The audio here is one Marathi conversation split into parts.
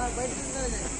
啊我也是这里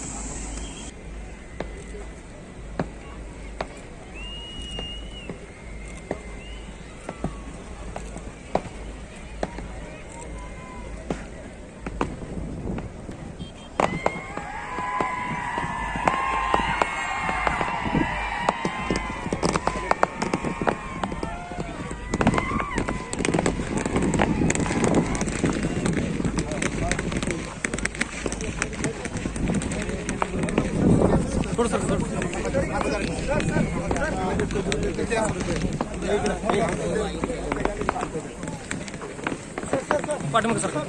पाठीमाग सर.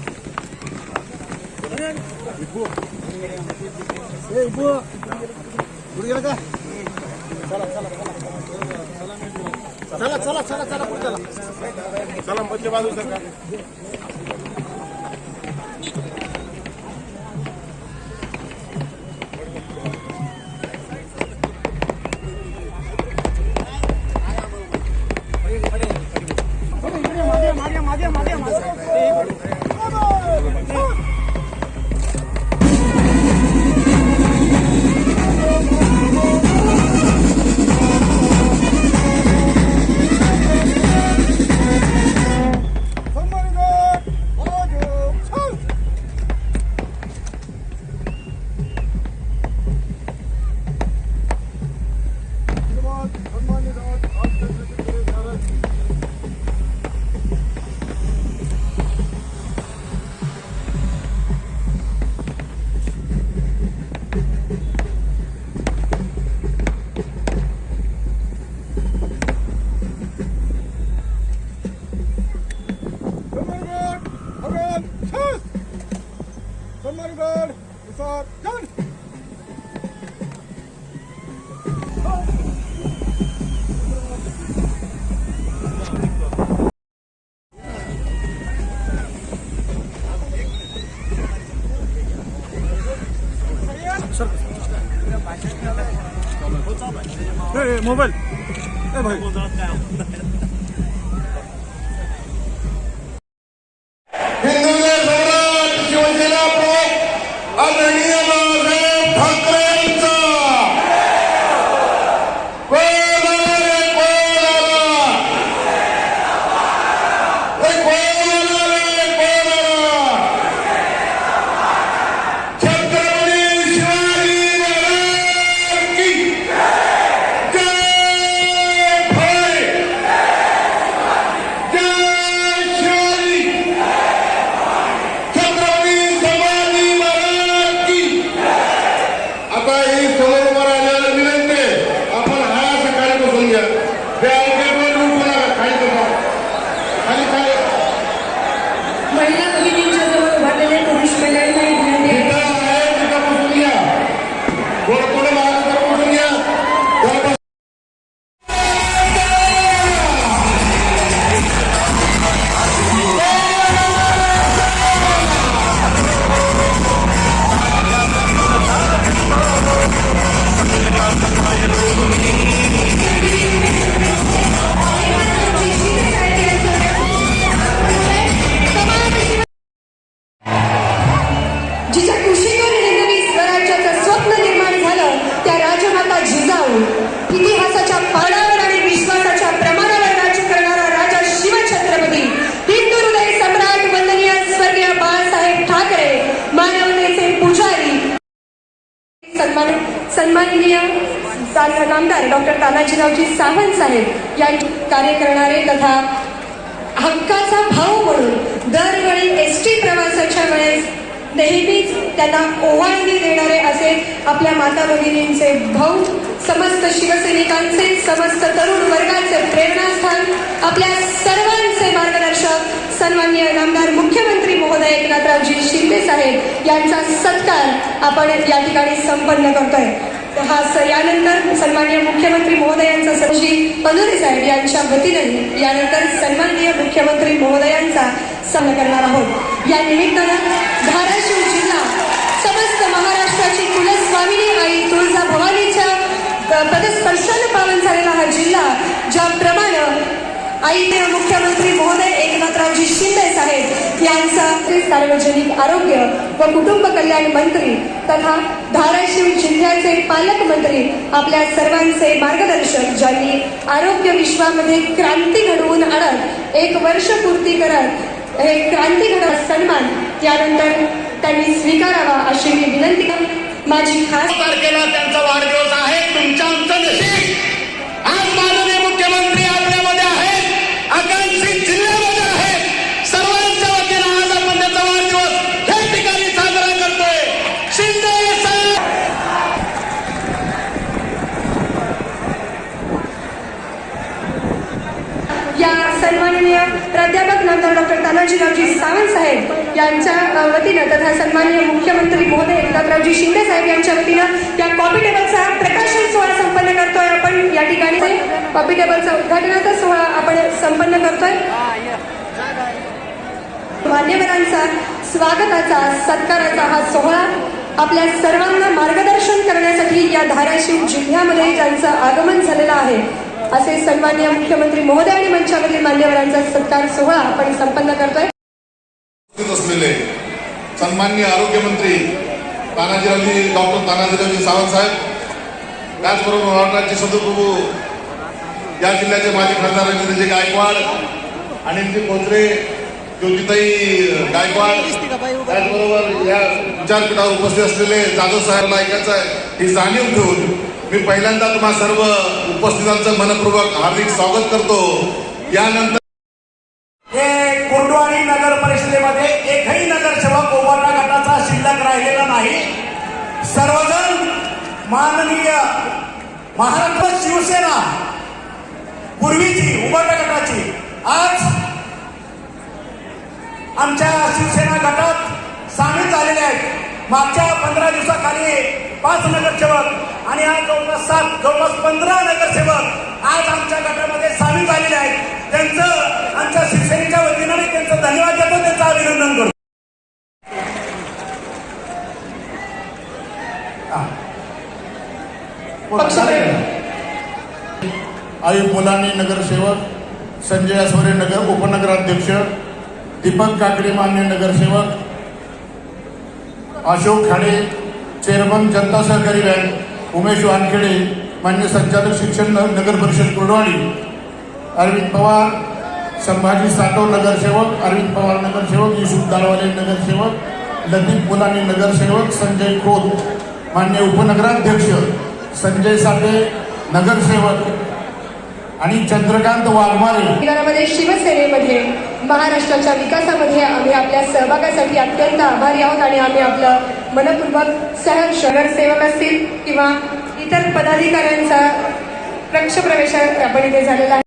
चला चला चला चला चला चला चला मध्य बाजू सर मोबाईल ए भाई आमदार डॉक्टर तानाजीरावजी सावंत साहेब या कार्य करणारे तथा हक्काचा भाऊ म्हणून दरवेळी एस टी प्रवासाच्या वेळेस नेहमीच त्यांना ओवाळणी देणारे असे आपल्या माता भगिनींचे भाऊ समस्त शिवसैनिकांचे समस्त तरुण वर्गाचे प्रेरणास्थान आपल्या सर्वांचे मार्गदर्शक सन्मान्य नामदार मुख्यमंत्री महोदय एकनाथरावजी शिंदे साहेब यांचा सत्कार आपण या ठिकाणी संपन्न करतोय. हा यानंतर सन्माननीय मुख्यमंत्री महोदयांचा सरजी पनोरे साहेब यांच्या वतीने यानंतर सन्माननीय मुख्यमंत्री महोदयांचा सामना करणार आहोत. या निमित्तानं धाराशिव जिल्हा समस्त महाराष्ट्राची कुलस्वामिनी आई तुळजा भवानीच्या प- पदस्पर्शानं पावन झालेला हा जिल्हा ज्याप्रमाणे आईने मुख्यमंत्री महोदय एकनाथरावजी शिंदे साहेब यांचा सार्वजनिक आरोग्य व कुटुंब कल्याण मंत्री तथा धाराशिव जिल्ह्याचे पालकमंत्री आपल्या सर्वांचे मार्गदर्शक ज्यांनी आरोग्य विश्वामध्ये क्रांती घडवून आणत एक वर्ष पूर्ती करत हे क्रांती घडवत सन्मान यानंतर त्यांनी स्वीकारावा अशी मी विनंती माझी खास तारखेला त्यांचा वाढदिवस यांच्या वतीनं तथा सन्माननीय मुख्यमंत्री महोदय एकनाथरावजी शिंदे साहेब यांच्या वतीनं या कॉफी टेबलचा प्रकाशन सोहळा संपन्न करतोय आपण. या ठिकाणी कॉफी टेबलचा उद्घाटनाचा सोहळा आपण संपन्न करतोय. मान्यवरांचा स्वागताचा सत्काराचा हा सोहळा आपल्या सर्वांना मार्गदर्शन करण्यासाठी या धाराशिव जिल्ह्यामध्ये ज्यांचं आगमन झालेलं आहे असे सन्मान्य मुख्यमंत्री महोदय आणि मंचावरील मान्यवरांचा सत्कार सोहळा आपण संपन्न करतोय. सन्माननीय आरोग्यमंत्री तानाजीरावजी डॉक्टर तानाजीरावजी सावंत साहेब त्याचबरोबर महाराष्ट्राचे सदुप्रभू या जिल्ह्याचे माजी खासदार रवींद्रजी गायकवाड अनिलजी कोचरे ज्योतिताई गायकवाड त्याचबरोबर या विचारपीठावर उपस्थित असलेले जाधव साहेब नायकाचं ही जाणीव ठेवून मी पहिल्यांदा तुम्हा सर्व उपस्थितांचं मनपूर्वक हार्दिक स्वागत करतो. यानंतर हे नगर परिषदेमध्ये एकही नगरसेवक उभाटा गटाचा शिल्लक राहिलेला नाही. सर्वजण माननीय महाराष्ट्र शिवसेना पूर्वीची उभाटा गटाची आज आमच्या शिवसेना गटात सामील झालेले आहेत. मागच्या पंधरा दिवसाखाली पाच नगरसेवक आणि आज जवळपास सात जवळपास पंधरा नगरसेवक आज आमच्या गटामध्ये सामील झालेले आहेत. त्यांचं आमच्या शिवसेनेच्या वतीनं त्यांचं धन्यवाद देतो त्यांचं अभिनंदन करतो. आयुब मुलानी नगरसेवक संजय असवरे नगर उपनगराध्यक्ष दीपक काकडे मान्य नगरसेवक अशोक खाडे चेअरमन जनता सहकारी बँक. उमेश वानखेडे मान्य संचालक शिक्षण नगर परिषद कुर्डवाडी अरविंद पवार संभाजी साठव नगरसेवक अरविंद पवार नगरसेवक युसुफ दालवाले नगरसेवक लतीफ मुलानी नगरसेवक संजय खोत मान्य उपनगराध्यक्ष संजय साठे नगरसेवक आणि चंद्रकांत वाघमारे. विधानामध्ये शिवसेनेमध्ये महाराष्ट्राच्या विकासामध्ये आम्ही आपल्या सहभागासाठी अत्यंत आभारी आहोत आणि आम्ही आपलं मनपूर्वक सहर्ष शहरसेवक असतील किंवा इतर पदाधिकाऱ्यांचा पक्षप्रवेश आपण इथे झालेला आहे.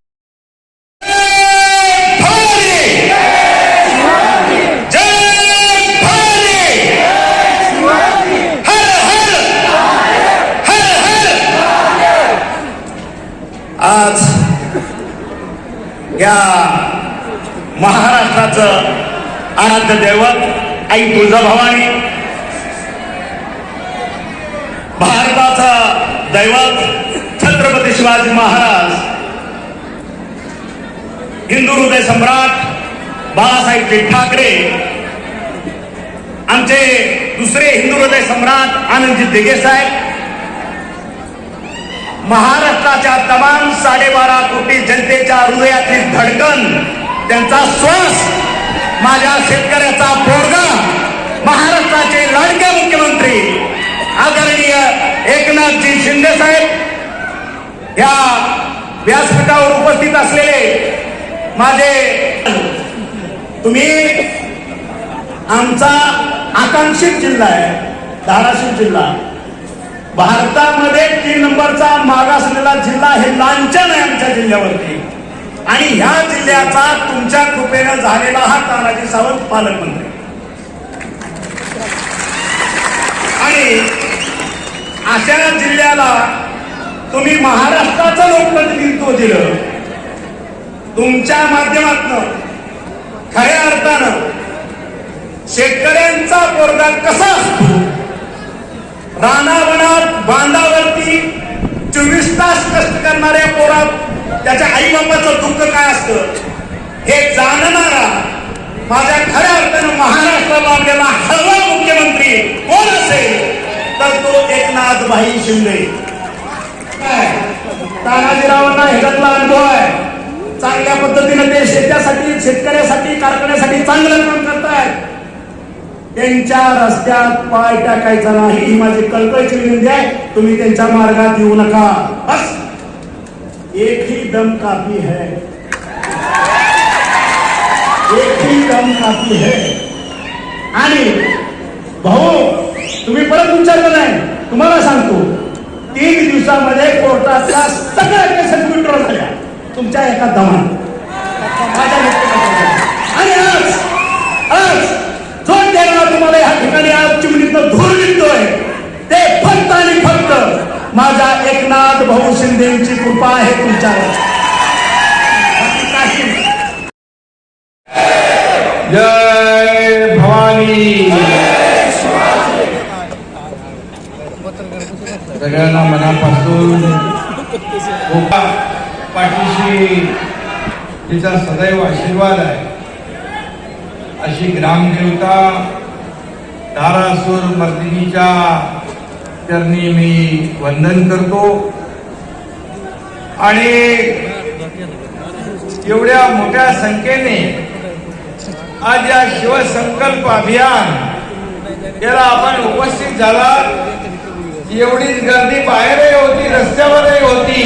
आज या महाराष्ट्राचं आराध्य दैवत आई तुळजाभवानी दैवत छत्रपती शिवाजी महाराज हिंदू हृदय सम्राट बाळासाहेब ठाकरे आमचे दुसरे हिंदू हृदय सम्राट आनंदजी दिगे साहेब महाराष्ट्राच्या तमाम साडेबारा कोटी जनतेच्या हृदयातील धडकन त्यांचा श्वास माझ्या शेतकऱ्याचा पोरगा महाराष्ट्राचे लाडके मुख्यमंत्री आदरणीय एकनाथजी शिंदे साहेब या व्यासपीठावर उपस्थित असलेले माझे तुम्ही आमचा आकांक्षित जिल्हा आहे धाराशिव जिल्हा. भारतामध्ये तीन नंबरचा मागासलेला जिल्हा हे लांछन आहे आमच्या जिल्ह्यावरती. आणि ह्या जिल्ह्याचा तुमच्या कृपेनं झालेला हा तानाजी सावंत पालकमंत्री. आणि अशा जिल्ह्याला तुम्ही महाराष्ट्राचं लोकप्रतिनिधित्व दिलं. तुमच्या माध्यमातून खऱ्या अर्थानं शेतकऱ्यांचा पोरगा कसा असतो? रानावनात बांधावरती चोवीस तास कष्ट करणाऱ्या पोरात त्याच्या आई बापाचं दुःख काय असतं? हे जाणणारा माझ्या खऱ्या अर्थानं महाराष्ट्राला आपल्याला हळवा मुख्यमंत्री कोण असेल? तर तो एकनाथ भाई शिंदे. काय? तानाजीरावांना ह्याच्यातला अनुभव आहे. चांगल्या पद्धतीने ते शेत्यासाठी शेतकऱ्यासाठी कारखान्यासाठी चांगलं काम करतायत. त्यांच्या रस्त्यात पाय टाकायचा नाही ही माझी कळकळीची विनंती आहे. तुम्ही त्यांच्या मार्गात येऊ नका. बस. एक ही दम काफी है. एक ही दम काफी है. आणि भाऊ तुम्ही परत विचारलं नाही. तुम्हाला सांगतो तीन दिवसामध्ये कोर्टाचा सगळ्या केसेस विड्रॉ झाल्या तुमच्या एका दमान. आणि आज आज जो देणार तुम्हाला या ठिकाणी आज चिमणीतनं धूर निघतोय. ते फक्त आणि फक्त माझ्या एकनाथ भाऊ शिंदेची कृपा आहे तुमच्यावर बाकी काही नाही. जय भवानी सगळ्यांना मनापासून गोपा पाठीशी तिचा सदैव आशीर्वाद आहे. अशी ग्रामदेवता धारासूर मर्दिनीच्या चरणी मी वंदन करतो. आणि एवढ्या मोठ्या संख्येने आज या शिवसंकल्प अभियान याला आपण उपस्थित झाला एवढीच गर्दी बाहेरही होती रस्त्यावरही होती.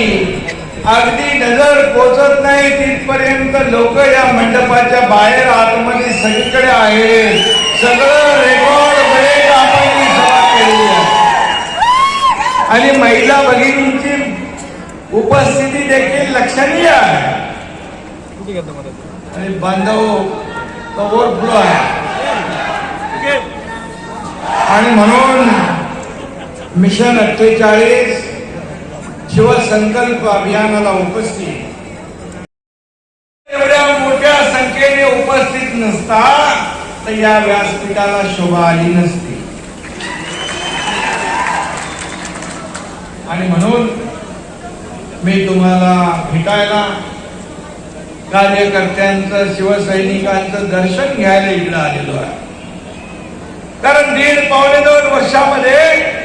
अगदी नजर पोचत नाही तिथपर्यंत लोक या मंडपाच्या बाहेर आतमध्ये सगळीकडे आहेत. सगळं रेकॉर्ड ब्रेक आपण सभा आणि महिला भगिनींची उपस्थिती देखील लक्षणीय आहे. आणि बांधव ओव्हरफ्लो आहे. आणि म्हणून मिशन अठ्ठेचाळीस शिवसंकल्प अभियानाला उपस्थित. एवढ्या मोठ्या संख्येने उपस्थित नसता तर या व्यासपीठाला शोभा आली नसती. आणि म्हणून मी तुम्हाला भेटायला कार्यकर्त्यांचं शिवसैनिकांचं दर्शन घ्यायला इकडं आलेलो आहे. कारण दीड पावणे दोन वर्षामध्ये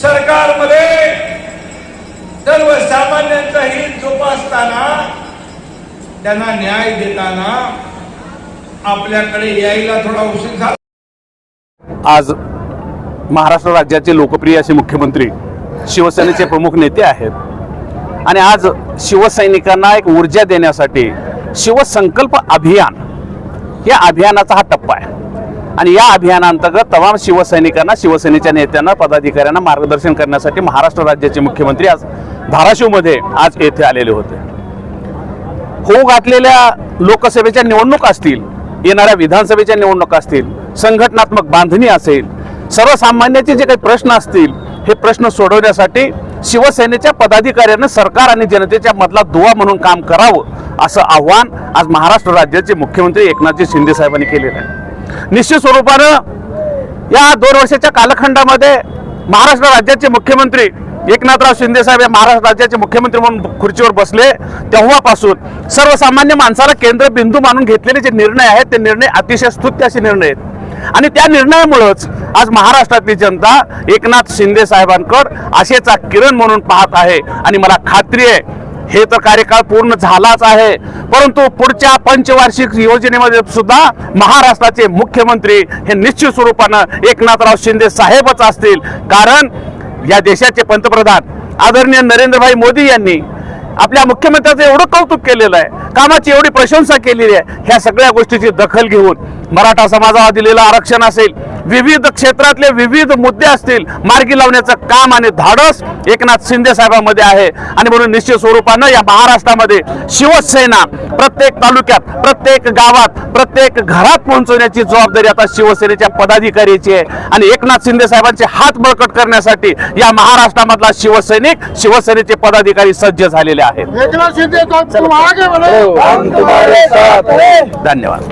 सरकारमध्ये सर्वसामान्यांचं हित जोपासताना त्यांना न्याय देताना आपल्याकडे यायला थोडा उशीर झाला. आज महाराष्ट्र राज्याचे लोकप्रिय असे मुख्यमंत्री शिवसेनेचे प्रमुख नेते आहेत. आणि आज शिवसैनिकांना एक ऊर्जा देण्यासाठी शिवसंकल्प अभियान या अभियानाचा हा टप्पा आहे. आणि या अभियानांतर्गत तमाम शिवसैनिकांना शिवसेनेच्या नेत्यांना पदाधिकाऱ्यांना मार्गदर्शन करण्यासाठी महाराष्ट्र राज्याचे मुख्यमंत्री आज धाराशिवमध्ये आज येथे आलेले होते. होऊ घातलेल्या लोकसभेच्या निवडणूक असतील येणाऱ्या विधानसभेच्या निवडणुका असतील संघटनात्मक बांधणी असेल सर्वसामान्याचे जे काही प्रश्न असतील हे प्रश्न सोडवण्यासाठी शिवसेनेच्या पदाधिकाऱ्यांनी सरकार आणि जनतेच्या मधला दुवा म्हणून काम करावं असं आव्हान आज महाराष्ट्र राज्याचे मुख्यमंत्री एकनाथजी शिंदे साहेबांनी केलेलं आहे. निश्चित स्वरूपानं या दोन वर्षाच्या कालखंडामध्ये महाराष्ट्र राज्याचे मुख्यमंत्री एकनाथराव शिंदे साहेब या महाराष्ट्र राज्याचे मुख्यमंत्री म्हणून खुर्चीवर बसले तेव्हापासून सर्वसामान्य माणसाला केंद्रबिंदू मानून घेतलेले जे निर्णय आहेत ते निर्णय अतिशय स्तुत्य असे निर्णय आहेत. आणि त्या निर्णयामुळंच आज महाराष्ट्रातली जनता एकनाथ शिंदे साहेबांकड आशेचा किरण म्हणून पाहत आहे. आणि मला खात्री आहे हे तर कार्यकाळ पूर्ण झालाच आहे. परंतु पुढच्या पंचवार्षिक योजनेमध्ये सुद्धा महाराष्ट्राचे मुख्यमंत्री हे निश्चित स्वरूपानं एकनाथराव शिंदे साहेबच असतील. कारण या देशाचे पंतप्रधान आदरणीय नरेंद्रभाई मोदी यांनी आपल्या मुख्यमंत्र्याचं एवढं कौतुक केलेलं आहे. कामाची एवढी प्रशंसा केलेली आहे. ह्या सगळ्या गोष्टीची दखल घेऊन मराठा समाजाला दिलेलं आरक्षण असेल विविध क्षेत्रातले विविध मुद्दे असतील मार्गी लावण्याचं काम आणि धाडस एकनाथ शिंदे साहेबांमध्ये आहे. आणि म्हणून निश्चित स्वरूपानं या महाराष्ट्रामध्ये शिवसेना प्रत्येक तालुक्यात प्रत्येक गावात प्रत्येक घरात पोहोचवण्याची जबाबदारी आता शिवसेनेच्या पदाधिकाऱ्याची आहे. आणि एकनाथ शिंदे साहेबांचे हात बळकट करण्यासाठी या महाराष्ट्रामधला शिवसैनिक शिवसेनेचे पदाधिकारी सज्ज झालेले आहेत. धन्यवाद.